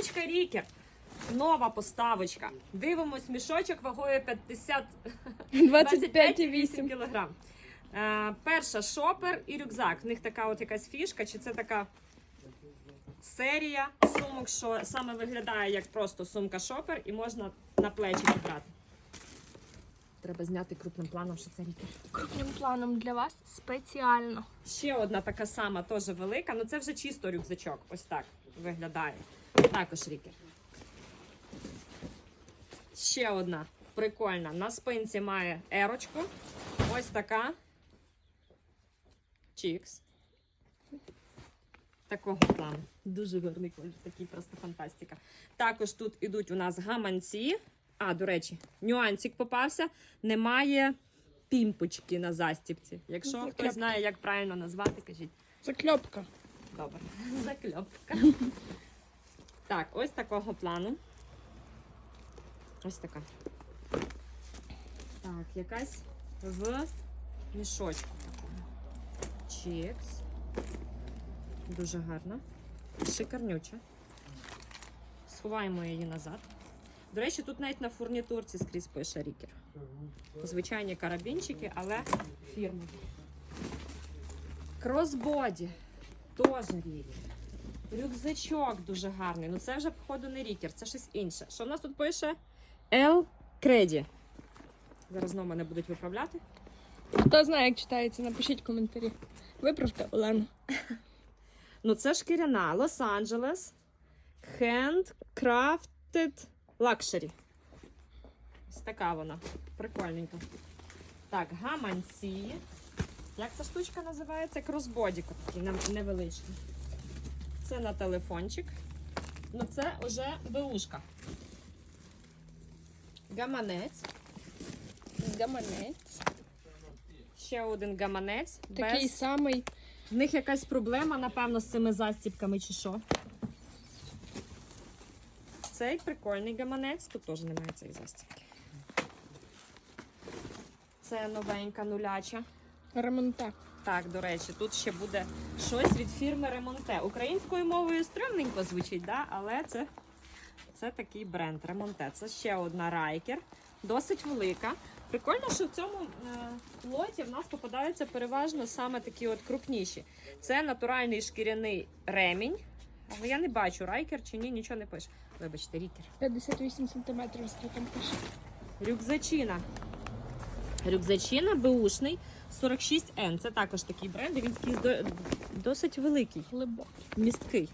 Поставочка Рікер. Нова поставочка. Дивимось мішочок вагою 50 25,8. кг. Е, перша шопер і рюкзак. В них така от якась фішка, чи це така серія сумок, що саме виглядає як просто сумка шопер, і можна на плечі брати. Треба зняти крупним планом, що це рікер. Крупним планом для вас спеціально. Ще одна така сама, теж велика, але це вже чисто рюкзачок. Ось так виглядає. Також рікер. Ще одна прикольна. На спинці має ерочку. Ось така. Чікс. Такого плану. Дуже гарний колір, такий просто фантастика. Також тут ідуть у нас гаманці. А, до речі, нюансик попався. Немає пімпочки на застіпці. Якщо Закльопка. хтось знає, як правильно назвати, кажіть. Закльопка. Добре. Закльопка. Так, ось такого плану. Ось така. Так, якась в мішочку такому. Дуже гарна. Шикарнюча. Сховаємо її назад. До речі, тут навіть на фурнітурці скрізь пише рікер. Звичайні карабінчики, але фірма. Кросбоді. Теж рікер. Рюкзачок дуже гарний. Ну це вже, походу, не рікер, це щось інше. Що в нас тут пише? L Креді. Зараз знову мене будуть виправляти. Хто знає, як читається, напишіть коментарі. Виправте Олену. Ну, це шкіряна Лос-Анджелес. Handcrafted Luxury. Ось така вона. Прикольненька. Так, гаманці. Як ця штучка називається? Кросбодік такий невеличкий. Це на телефончик. Ну, це вже беушка. Гаманець. Гаманець. Ще один гаманець. Такий без... самий. В них якась проблема, напевно, з цими застіпками чи що. Цей прикольний гаманець. Тут теж немає цієї застіпки. Це новенька нуляча. Ремонта. Так, до речі, тут ще буде щось від фірми Ремонте. Українською мовою стрімненько звучить, да? але це, це такий бренд Ремонте. Це ще одна райкер, досить велика. Прикольно, що в цьому е, лоті в нас попадаються переважно саме такі от крупніші. Це натуральний шкіряний ремінь. Але я не бачу, райкер чи ні, нічого не пише. Вибачте, рікер. 58 сантиметрів з там пише. Рюкзачина. Рюкзачина беушний 46N. Це також такий бренд, він такий до- досить великий, глибокий, місткий.